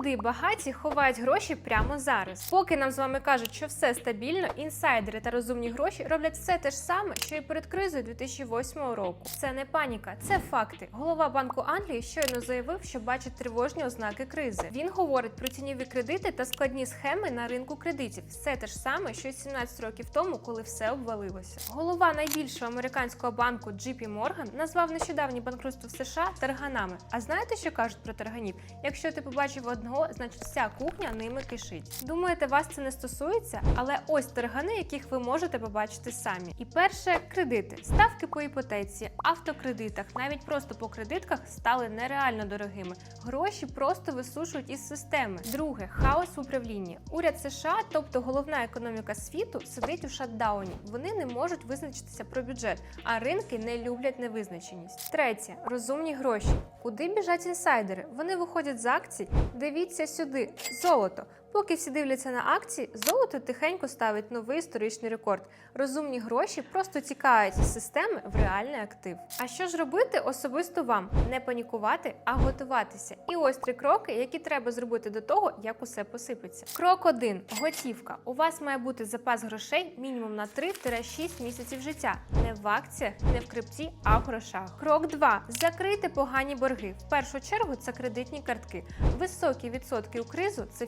Куди багаті ховають гроші прямо зараз? Поки нам з вами кажуть, що все стабільно, інсайдери та розумні гроші роблять все те ж саме, що і перед кризою 2008 року. Це не паніка, це факти. Голова Банку Англії щойно заявив, що бачить тривожні ознаки кризи. Він говорить про тіньові кредити та складні схеми на ринку кредитів. Все те ж саме, що й 17 років тому, коли все обвалилося. Голова найбільшого американського банку JP Morgan назвав нещодавні банкрутство США тарганами. А знаєте, що кажуть про тарганів? Якщо ти побачив одного, значить вся кухня ними кишить. Думаєте, вас це не стосується? Але ось таргани, яких ви можете побачити самі. І перше кредити. Ставки по іпотеці, автокредитах, навіть просто по кредитках стали нереально дорогими. Гроші просто висушують із системи. Друге хаос в управлінні. Уряд США, тобто головна економіка світу, сидить у шатдауні. Вони не можуть визначитися про бюджет, а ринки не люблять невизначеність. Третє розумні гроші. Куди біжать інсайдери? Вони виходять з акцій. Дивіться сюди, золото. Поки всі дивляться на акції, золото тихенько ставить новий історичний рекорд. Розумні гроші просто тікають із системи в реальний актив. А що ж робити особисто вам? Не панікувати, а готуватися. І ось три кроки, які треба зробити до того, як усе посипеться. Крок 1. готівка. У вас має бути запас грошей мінімум на 3-6 місяців життя. Не в акціях, не в крипті, а в грошах. Крок 2. закрийте погані борги. В першу чергу це кредитні картки. Високі відсотки у кризу це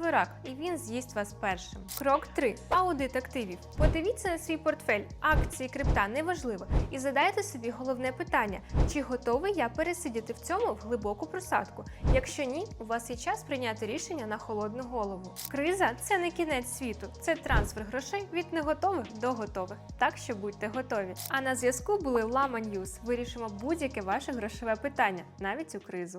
фінансовий рак, і він з'їсть вас першим. Крок 3. аудит активів. Подивіться на свій портфель, акції, крипта неважливо. І задайте собі головне питання: чи готовий я пересидіти в цьому в глибоку просадку? Якщо ні, у вас є час прийняти рішення на холодну голову. Криза це не кінець світу, це трансфер грошей від неготових до готових. Так що будьте готові. А на зв'язку були Лама Ньюз. Вирішимо будь-яке ваше грошове питання, навіть у кризу.